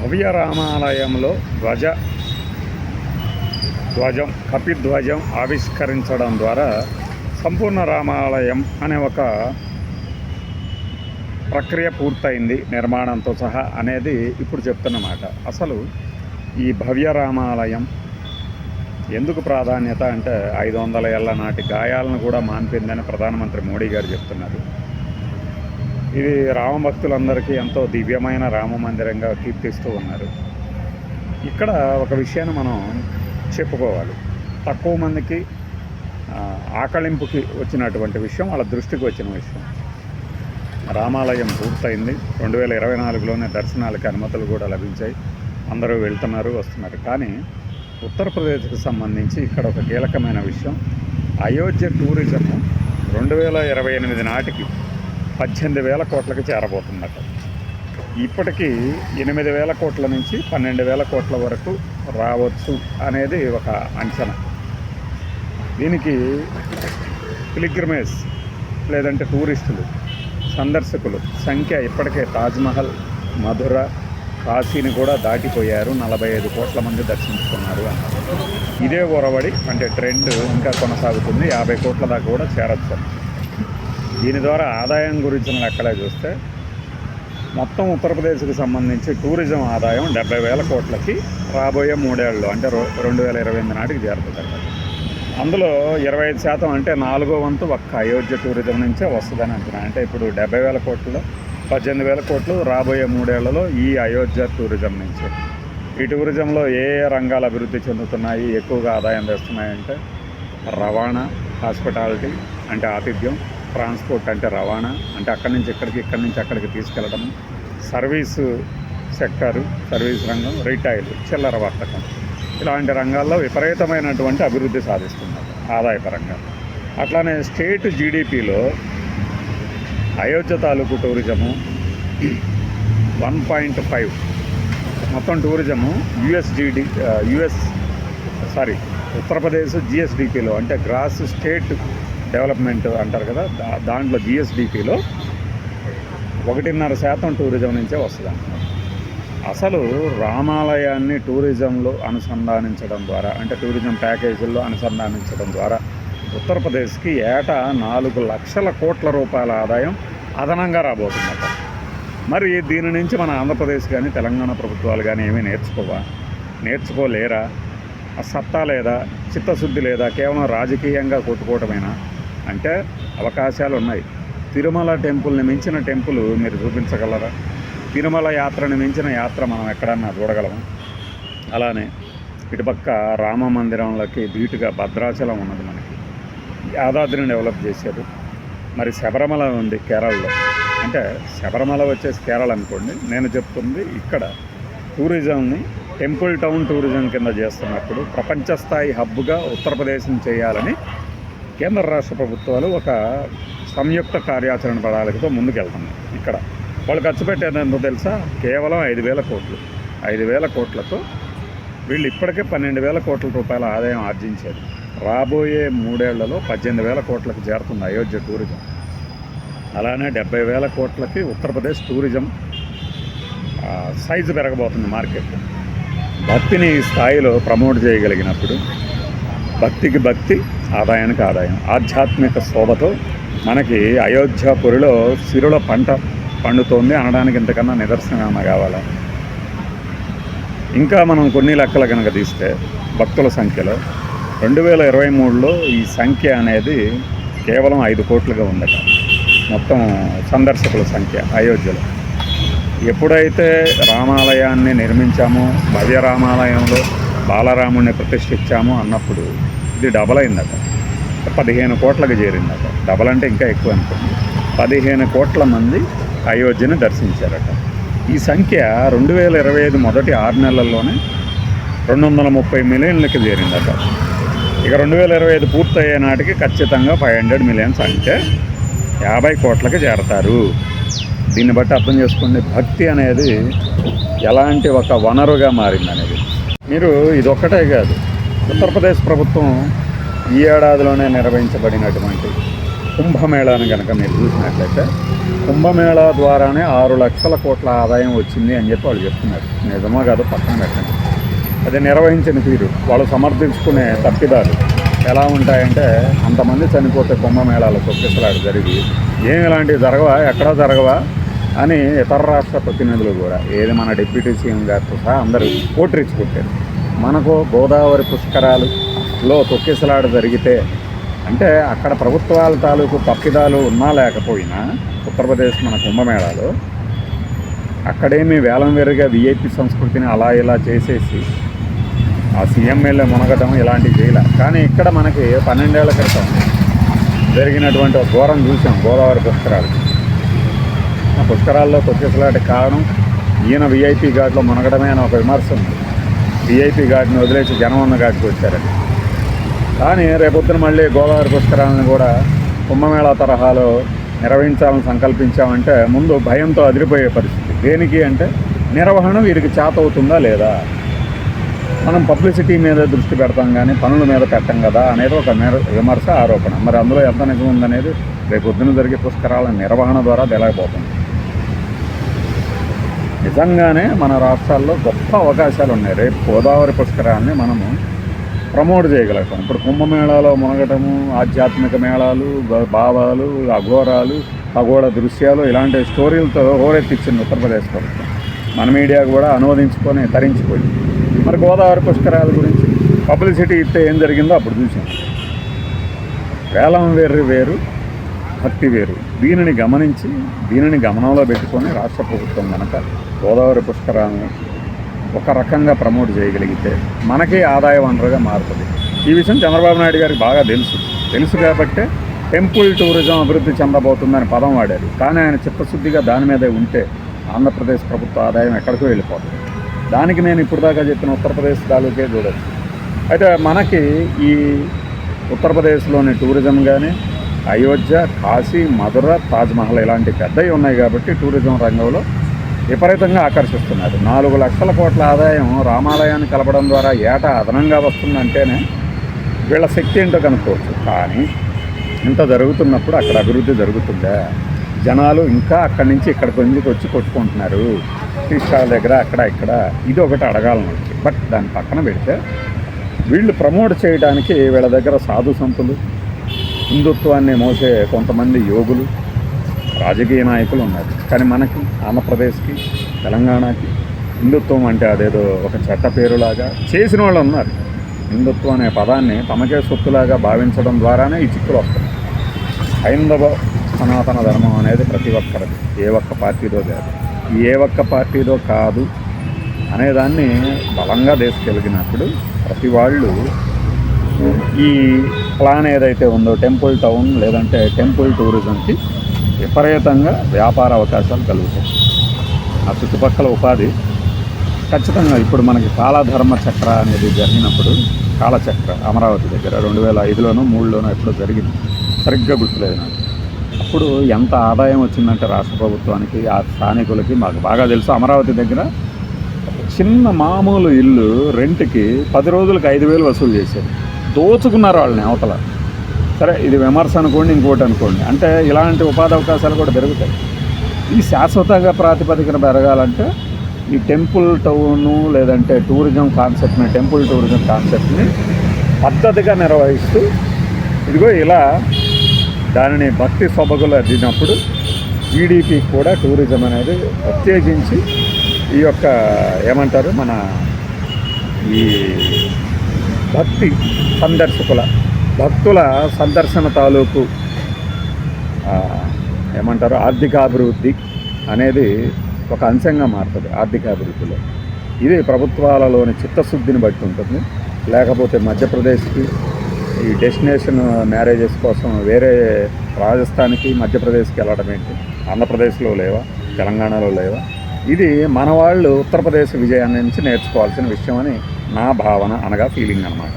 భవ్య రామాలయంలో ధ్వజ ధ్వజం కపిధ్వజం ఆవిష్కరించడం ద్వారా సంపూర్ణ రామాలయం అనే ఒక ప్రక్రియ పూర్తయింది నిర్మాణంతో సహా అనేది ఇప్పుడు చెప్తున్నమాట. అసలు ఈ భవ్య రామాలయం ఎందుకు ప్రాధాన్యత అంటే ఐదు వందల ఏళ్ళ నాటి గాయాలను కూడా మాన్పిందని ప్రధానమంత్రి మోడీ గారు చెప్తున్నారు. ఇది రామభక్తులందరికీ ఎంతో దివ్యమైన రామ మందిరంగా కీర్తిస్తూ ఉన్నారు. ఇక్కడ ఒక విషయాన్ని మనం చెప్పుకోవాలి. తక్కువ మందికి ఆకళింపుకి వచ్చినటువంటి విషయం వాళ్ళ దృష్టికి వచ్చిన విషయం. రామాలయం పూర్తయింది. రెండు వేల ఇరవై నాలుగులోనే దర్శనాలకి అనుమతులు కూడా లభించాయి. అందరూ వెళ్తున్నారు వస్తున్నారు. కానీ ఉత్తరప్రదేశ్కి సంబంధించి ఇక్కడ ఒక కీలకమైన విషయం. అయోధ్య టూరిజం రెండు వేల ఇరవై ఎనిమిది నాటికి పద్దెనిమిది వేల కోట్లకు చేరబోతుందట ఇప్పటికీ ఎనిమిది వేల కోట్ల నుంచి పన్నెండు వేల కోట్ల వరకు రావచ్చు అనేది ఒక అంచనా. దీనికి పిలిగ్రమేజ్ లేదంటే టూరిస్టులు సందర్శకులు సంఖ్య ఇప్పటికే తాజ్మహల్ మధుర కాశీని కూడా దాటిపోయారు. నలభై ఐదు కోట్ల మంది దర్శించుకున్నారు అన్నారు. ఇదే ఒరవడి అంటే ట్రెండ్ ఇంకా కొనసాగుతుంది. యాభై కోట్ల దాకా కూడా చేరచ్చు. దీని ద్వారా ఆదాయం గురించిన లెక్కలే చూస్తే మొత్తం ఉత్తరప్రదేశ్కి సంబంధించి టూరిజం ఆదాయం డెబ్బై వేల కోట్లకి రాబోయే మూడేళ్ళు అంటే రో- రెండు వేల ఇరవై ఎనిమిది నాటికి చేరుతుంది. అందులో ఇరవై ఐదు శాతం అంటే నాలుగో వంతు ఒక్క అయోధ్య టూరిజం నుంచే వస్తుందని అంటున్నాను అంటే ఇప్పుడు డెబ్బై వేల కోట్లలో పద్దెనిమిది వేల కోట్లు రాబోయే మూడేళ్ళలో ఈ అయోధ్య టూరిజం నుంచి. ఈ టూరిజంలో ఏ రంగాలు అభివృద్ధి చెందుతున్నాయి ఎక్కువగా ఆదాయం తెస్తున్నాయంటే రవాణా హాస్పిటాలిటీ అంటే ఆతిథ్యం ట్రాన్స్పోర్ట్ అంటే రవాణా అంటే అక్కడి నుంచి ఇక్కడికి ఇక్కడి నుంచి అక్కడికి తీసుకెళ్ళడం సర్వీసు సెక్టారు సర్వీస్ రంగం రిటైల్ చిల్లర వర్తకం. ఇలాంటి రంగాల్లో విపరీతమైనటువంటి అభివృద్ధి సాధిస్తున్నారు ఆదాయపరంగా. అట్లానే స్టేట్ జీడిపిలో అయోధ్య తాలూకు టూరిజము వన్ పాయింట్ ఫైవ్. మొత్తం టూరిజము యుఎస్డిడి యుఎస్ సారీ ఉత్తరప్రదేశ్ జిఎస్డిపిలో అంటే గ్రాస్ స్టేట్ డెవలప్మెంట్ అంటారు కదా దాంట్లో జిఎస్డిపిలో ఒకటిన్నర శాతం టూరిజం నుంచే వస్తుంది అసలు రామాలయాన్ని టూరిజంలో అనుసంధానించడం ద్వారా అంటే టూరిజం ప్యాకేజీల్లో అనుసంధానించడం ద్వారా ఉత్తరప్రదేశ్కి ఏటా నాలుగు లక్షల కోట్ల రూపాయల ఆదాయం అదనంగా రాబోతుందట. మరి దీని నుంచి మన ఆంధ్రప్రదేశ్ కానీ తెలంగాణ ప్రభుత్వాలు కానీ ఏమీ నేర్చుకోవా? నేర్చుకోలేరా? సత్తా లేదా? చిత్తశుద్ధి లేదా? కేవలం రాజకీయంగా కొట్టుకోవటమేనా? అంటే అవకాశాలు ఉన్నాయి తిరుమల టెంపుల్ని మించిన టెంపుల్ మీరు చూపించగలరా? తిరుమల యాత్రని మించిన యాత్ర మనం ఎక్కడన్నా చూడగలము? అలానే ఇటుపక్క రామ మందిరంలోకి ధీటుగా భద్రాచలం ఉన్నది మనకి. యాదాద్రిని డెవలప్ చేశారు మరి శబరిమల ఉంది కేరళలో. అంటే శబరిమల వచ్చేసి కేరళ అనుకోండి. నేను చెప్తుంది ఇక్కడ టూరిజంని టెంపుల్ టౌన్ టూరిజం కింద చేస్తున్నప్పుడు ప్రపంచ స్థాయి హబ్గా ఉత్తరప్రదేశ్ని చేయాలని కేంద్ర రాష్ట్ర ప్రభుత్వాలు ఒక సంయుక్త కార్యాచరణ ప్రణాళికతో ముందుకెళ్తున్నాయి. ఇక్కడ వాళ్ళు ఖర్చు పెట్టేది తెలుసా? కేవలం ఐదు వేల కోట్లు. ఐదు వేల కోట్లతో వీళ్ళు ఇప్పటికే పన్నెండు వేల కోట్ల రూపాయల ఆదాయం ఆర్జించారు. రాబోయే మూడేళ్ళలో పద్దెనిమిది వేల కోట్లకు చేరుతుంది అయోధ్య టూరిజం. అలానే డెబ్బై వేల కోట్లకి ఉత్తరప్రదేశ్ టూరిజం సైజు పెరగబోతుంది మార్కెట్. భక్తిని ఈ స్థాయిలో ప్రమోట్ చేయగలిగినప్పుడు భక్తికి భక్తి ఆదాయానికి ఆదాయం. ఆధ్యాత్మిక శోభతో మనకి అయోధ్యాపురిలో సిరుల పంట పండుతోంది అనడానికి ఇంతకన్నా నిదర్శనం ఏమన్నా కావాలా? ఇంకా మనం కొన్ని లెక్కలు కనుక తీస్తే భక్తుల సంఖ్యలో రెండు వేల ఇరవై మూడులో ఈ సంఖ్య అనేది కేవలం ఐదు కోట్లుగా ఉందట. మొత్తం సందర్శకుల సంఖ్య అయోధ్యలో. ఎప్పుడైతే రామాలయాన్ని నిర్మించామో భవ్య రామాలయంలో బాలరాముడిని ప్రతిష్ఠించామో అన్నప్పుడు ఇది డబల్ అయిందట. పదిహేను కోట్లకు చేరిందట. డబల్ అంటే ఇంకా ఎక్కువ అనుకోండి. పదిహేను కోట్ల మంది అయోధ్యను దర్శించారట. ఈ సంఖ్య రెండు వేల ఇరవై ఐదు మొదటి ఆరు నెలల్లోనే రెండు వందల ముప్పై మిలియన్లకి చేరిందట. ఇక రెండు వేల ఇరవై ఐదు పూర్తయ్యే నాటికి ఖచ్చితంగా ఫైవ్ హండ్రెడ్ మిలియన్స్ అంటే యాభై కోట్లకి చేరతారు. దీన్ని బట్టి అర్థం చేసుకోండి. భక్తి అనేది ఎలాంటి ఒక వనరుగా మారింది అనేది మీరు ఇదొక్కటే కాదు. ఉత్తరప్రదేశ్ ప్రభుత్వం ఈ ఏడాదిలోనే నిర్వహించబడినటువంటి కుంభమేళాను కనుక మీరు చూసినట్లయితే కుంభమేళా ద్వారానే ఆరు లక్షల కోట్ల ఆదాయం వచ్చింది అని చెప్పి వాళ్ళు చెప్తున్నారు. నిజమో కాదు పక్కన పెట్టండి. అది నిర్వహించిన తీరు వాళ్ళు సమర్థించుకునే తప్పిదాలు ఎలా ఉంటాయంటే అంతమంది చనిపోతే కుంభమేళాలు తొక్కిసలాడు జరిగి ఏమి ఇలాంటివి జరగవా? ఎక్కడా జరగవా? అని ఇతర రాష్ట్ర ప్రతినిధులు కూడా ఏది మన డిప్యూటీ సీఎం గారితో సహా అందరూ పోట్రిచ్చుకుంటారు మనకు గోదావరి పుష్కరాలులో తొక్కిసలాట జరిగితే అంటే అక్కడ ప్రభుత్వాల తాలూకు తప్పిదాలు ఉన్నా లేకపోయినా ఉత్తరప్రదేశ్ మన కుంభమేళాలో అక్కడేమి వేలం వేరుగా విఐపి సంస్కృతిని అలా ఇలా చేసేసి ఆ సీఎంఎల్ఏ మునగటం ఇలాంటివి చేయలే. కానీ ఇక్కడ మనకి పన్నెండేళ్ళ క్రితం జరిగినటువంటి ఒక ఘోరం చూసాం గోదావరి పుష్కరాలు. ఆ పుష్కరాల్లో తొక్కిసలాంటి కారణం ఈయన విఐపి ఘాట్లో మునగడమే అని ఒక విమర్శ ఉంది. వీఐపీ ఘాట్ని వదిలేసి జనం ఉన్న ఘాట్కి వచ్చారండి. కానీ రేపొద్దున మళ్ళీ గోదావరి పుష్కరాలను కూడా కుంభమేళా తరహాలో నిర్వహించాలని సంకల్పించామంటే ముందు భయంతో అదిరిపోయే పరిస్థితి. దేనికి అంటే నిర్వహణ వీరికి చేత అవుతుందా లేదా? మనం పబ్లిసిటీ మీద దృష్టి పెడతాం కానీ పనుల మీద పెట్టం కదా అనేది ఒక విమర్శ ఆరోపణ. మరి అందులో ఎంత నిజం ఉందనేది రేపు పొద్దున జరిగే పుష్కరాల నిర్వహణ ద్వారా తెలియకపోతుంది నిజంగానే మన రాష్ట్రాల్లో గొప్ప అవకాశాలు ఉన్నాయి రేపు గోదావరి పుష్కరాన్ని మనము ప్రమోట్ చేయగలుగుతాం. ఇప్పుడు కుంభమేళాలో మునగటము ఆధ్యాత్మిక మేళాలు భావాలు అఘోరాలు అఘోర దృశ్యాలు ఇలాంటి స్టోరీలతో హోరెత్తిచ్చింది ఉత్తరప్రదేశ్ ప్రభుత్వం. మన మీడియా కూడా అనువదించుకొని తరించిపోయింది. మరి గోదావరి పుష్కరాల గురించి పబ్లిసిటీ ఇస్తే ఏం జరిగిందో అప్పుడు చూసాం వేలం వేరు వేరు భక్తి వేరు. దీనిని గమనించి దీనిని గమనంలో పెట్టుకొని రాష్ట్ర ప్రభుత్వం కనుక గోదావరి పుష్కరాలను ఒక రకంగా ప్రమోట్ చేయగలిగితే మనకే ఆదాయ వనరుగా మారుతుంది. ఈ విషయం చంద్రబాబు నాయుడు గారికి బాగా తెలుసు. తెలుసు కాబట్టే టెంపుల్ టూరిజం అభివృద్ధి చెందబోతుందని పదం వాడారు. కానీ ఆయన చిత్తశుద్ధిగా దాని మీదే ఉంటే ఆంధ్రప్రదేశ్ ప్రభుత్వ ఆదాయం ఎక్కడికో వెళ్ళిపోతుంది. దానికి నేను ఇప్పుడు దాకా చెప్పిన ఉత్తరప్రదేశ్ తాలూకే చూడొచ్చు. అయితే మనకి ఈ ఉత్తరప్రదేశ్లోని టూరిజం కానీ అయోధ్య కాశీ మధుర తాజ్మహల్ ఇలాంటి పెద్దవి ఉన్నాయి కాబట్టి టూరిజం రంగంలో విపరీతంగా ఆకర్షిస్తున్నారు. నాలుగు లక్షల కోట్ల ఆదాయం రామాలయాన్ని కలపడం ద్వారా ఏటా అదనంగా వస్తుందంటేనే వీళ్ళ శక్తి ఏంటో కనుక్కోవచ్చు. కానీ ఇంత జరుగుతున్నప్పుడు అక్కడ అభివృద్ధి జరుగుతుందా? జనాలు ఇంకా అక్కడి నుంచి ఇక్కడికి ఎందుకు వచ్చి కొట్టుకుంటున్నారు? టీస్టాల దగ్గర అక్కడ ఇక్కడ ఇది ఒకటి అడగాలను బట్ దాని పక్కన పెడితే వీళ్ళు ప్రమోట్ చేయడానికి వీళ్ళ దగ్గర సాధు సంతులు హిందుత్వాన్ని మోసే కొంతమంది యోగులు రాజకీయ నాయకులు ఉన్నారు. కానీ మనకి ఆంధ్రప్రదేశ్కి తెలంగాణకి హిందుత్వం అంటే అదేదో ఒక చెట్ట పేరులాగా చేసిన వాళ్ళు ఉన్నారు. హిందుత్వం అనే పదాన్ని తమకే సొత్తులాగా భావించడం ద్వారానే ఈ చిక్కులు వస్తాయి హైందవ సనాతన ధర్మం అనేది ప్రతి ఒక్కరిది ఏ ఒక్క పార్టీదో కాదు. ఏ ఒక్క పార్టీదో కాదు అనేదాన్ని బలంగా తీసుకెలిగినప్పుడు ప్రతి వాళ్ళు ఈ ప్లాన్ ఏదైతే ఉందో టెంపుల్ టౌన్ లేదంటే టెంపుల్ టూరిజంకి విపరీతంగా వ్యాపార అవకాశాలు కలుగుతాయి. ఆ చుట్టుపక్కల ఉపాధి ఖచ్చితంగా ఇప్పుడు మనకి కాలధర్మ చక్ర అనేది జరిగినప్పుడు కాలచక్ర అమరావతి దగ్గర రెండు వేల ఐదులోనో మూడులోనో ఎప్పుడో జరిగింది. సరిగ్గా గుర్తులేదు నాకు. అప్పుడు ఎంత ఆదాయం వచ్చిందంటే రాష్ట్ర ప్రభుత్వానికి ఆ స్థానికులకి మాకు బాగా తెలుసు. అమరావతి దగ్గర చిన్న మామూలు ఇల్లు రెంట్కి పది రోజులకు ఐదు వేలు వసూలు చేశారు. దోచుకున్నారు వాళ్ళని అవతల. సరే ఇది విమర్శ అనుకోండి ఇంకోటి అనుకోండి. అంటే ఇలాంటి ఉపాధి అవకాశాలు కూడా పెరుగుతాయి ఈ శాశ్వతంగా ప్రాతిపదికన పెరగాలంటే ఈ టెంపుల్ టౌను లేదంటే టూరిజం కాన్సెప్ట్ని టెంపుల్ టూరిజం కాన్సెప్ట్ని పద్ధతిగా నిర్వహిస్తూ ఇదిగో ఇలా దానిని భక్తి సొబగులు అద్దినప్పుడు జీడిపి కూడా టూరిజం అనేది ప్రత్యేకించి ఈ యొక్క ఏమంటారు మన ఈ భక్తి సందర్శకుల భక్తుల సందర్శన తాలూకు ఏమంటారు ఆర్థికాభివృద్ధి అనేది ఒక అంశంగా మారుతుంది ఆర్థికాభివృద్ధిలో. ఇది ప్రభుత్వాలలోని చిత్తశుద్ధిని బట్టి ఉంటుంది. లేకపోతే మధ్యప్రదేశ్కి ఈ డెస్టినేషన్ మ్యారేజెస్ కోసం వేరే రాజస్థాన్కి మధ్యప్రదేశ్కి వెళ్ళడం ఏంటి? ఆంధ్రప్రదేశ్లో లేవా? తెలంగాణలో లేవా? ఇది మన వాళ్ళు ఉత్తరప్రదేశ్ విజయాన్ని నుంచి నేర్చుకోవాల్సిన విషయం అని నా భావన అనగా ఫీలింగ్ అనమాట